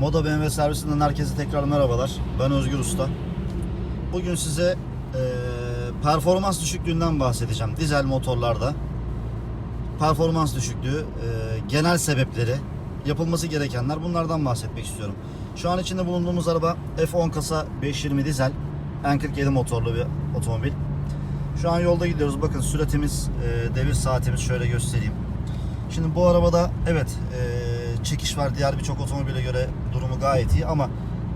Moda BMW servisinden herkese tekrar merhabalar. Ben Özgür Usta. Bugün size e, performans düşüklüğünden bahsedeceğim. Dizel motorlarda performans düşüklüğü, e, genel sebepleri, yapılması gerekenler bunlardan bahsetmek istiyorum. Şu an içinde bulunduğumuz araba F10 kasa 520 dizel N47 motorlu bir otomobil. Şu an yolda gidiyoruz. Bakın süratimiz, e, devir saatimiz şöyle göstereyim. Şimdi bu arabada evet e, çekiş var. Diğer birçok otomobile göre durumu gayet iyi ama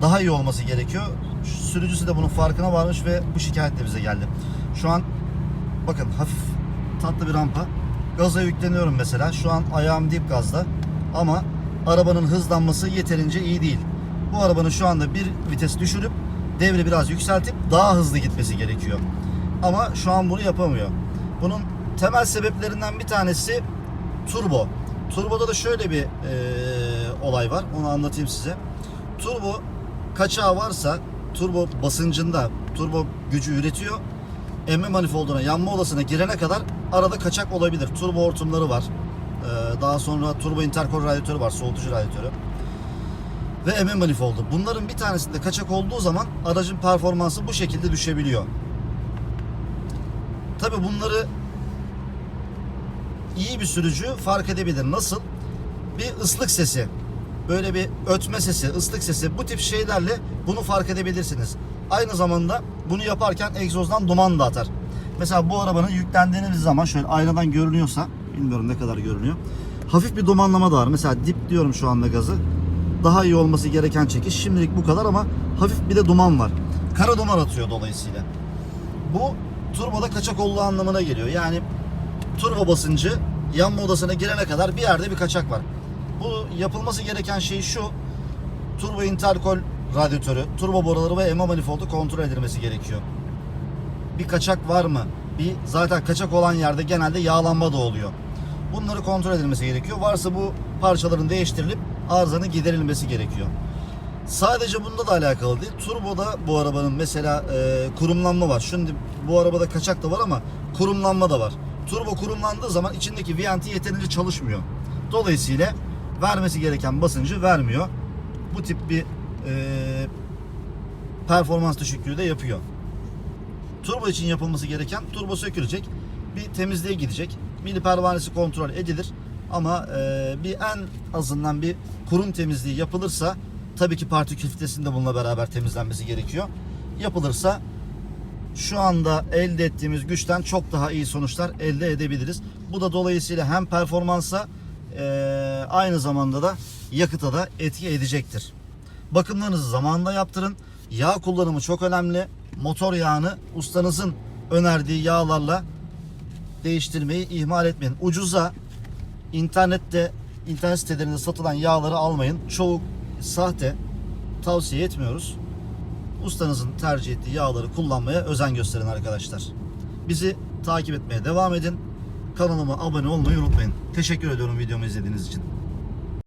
daha iyi olması gerekiyor. Sürücüsü de bunun farkına varmış ve bu şikayet de bize geldi. Şu an bakın hafif tatlı bir rampa. Gaza yükleniyorum mesela. Şu an ayağım dip gazda ama arabanın hızlanması yeterince iyi değil. Bu arabanın şu anda bir vites düşürüp devri biraz yükseltip daha hızlı gitmesi gerekiyor. Ama şu an bunu yapamıyor. Bunun temel sebeplerinden bir tanesi turbo. Turboda da şöyle bir e, olay var. Onu anlatayım size. Turbo kaçağı varsa turbo basıncında turbo gücü üretiyor. Emme manifolduna, yanma odasına girene kadar arada kaçak olabilir. Turbo hortumları var. E, daha sonra turbo interkol radyatörü var, soğutucu radyatörü. Ve emme manifoldu. Bunların bir tanesinde kaçak olduğu zaman aracın performansı bu şekilde düşebiliyor. Tabi bunları iyi bir sürücü fark edebilir. Nasıl? Bir ıslık sesi, böyle bir ötme sesi, ıslık sesi bu tip şeylerle bunu fark edebilirsiniz. Aynı zamanda bunu yaparken egzozdan duman da atar. Mesela bu arabanın yüklendiğiniz zaman şöyle aynadan görünüyorsa, bilmiyorum ne kadar görünüyor. Hafif bir dumanlama da var. Mesela dip diyorum şu anda gazı. Daha iyi olması gereken çekiş. Şimdilik bu kadar ama hafif bir de duman var. Kara duman atıyor dolayısıyla. Bu turboda kaçak olduğu anlamına geliyor. Yani turbo basıncı yanma odasına girene kadar bir yerde bir kaçak var. Bu yapılması gereken şey şu. Turbo interkol radyatörü, turbo boruları ve ema manifoldu kontrol edilmesi gerekiyor. Bir kaçak var mı? Bir zaten kaçak olan yerde genelde yağlanma da oluyor. Bunları kontrol edilmesi gerekiyor. Varsa bu parçaların değiştirilip arızanın giderilmesi gerekiyor. Sadece bunda da alakalı değil. Turboda bu arabanın mesela e, kurumlanma var. Şimdi bu arabada kaçak da var ama kurumlanma da var. Turbo kurumlandığı zaman içindeki VNT yeterince çalışmıyor. Dolayısıyla vermesi gereken basıncı vermiyor. Bu tip bir e, performans düşüklüğü de yapıyor. Turbo için yapılması gereken turbo sökülecek. Bir temizliğe gidecek. Mili pervanesi kontrol edilir. Ama e, bir en azından bir kurum temizliği yapılırsa tabii ki partikül filtresinin de bununla beraber temizlenmesi gerekiyor. Yapılırsa şu anda elde ettiğimiz güçten çok daha iyi sonuçlar elde edebiliriz. Bu da dolayısıyla hem performansa e, aynı zamanda da yakıta da etki edecektir. Bakımlarınızı zamanında yaptırın. Yağ kullanımı çok önemli. Motor yağını ustanızın önerdiği yağlarla değiştirmeyi ihmal etmeyin. Ucuza internette internet sitelerinde satılan yağları almayın. Çoğu sahte. Tavsiye etmiyoruz. Ustanızın tercih ettiği yağları kullanmaya özen gösterin arkadaşlar. Bizi takip etmeye devam edin. Kanalıma abone olmayı unutmayın. Teşekkür ediyorum videomu izlediğiniz için.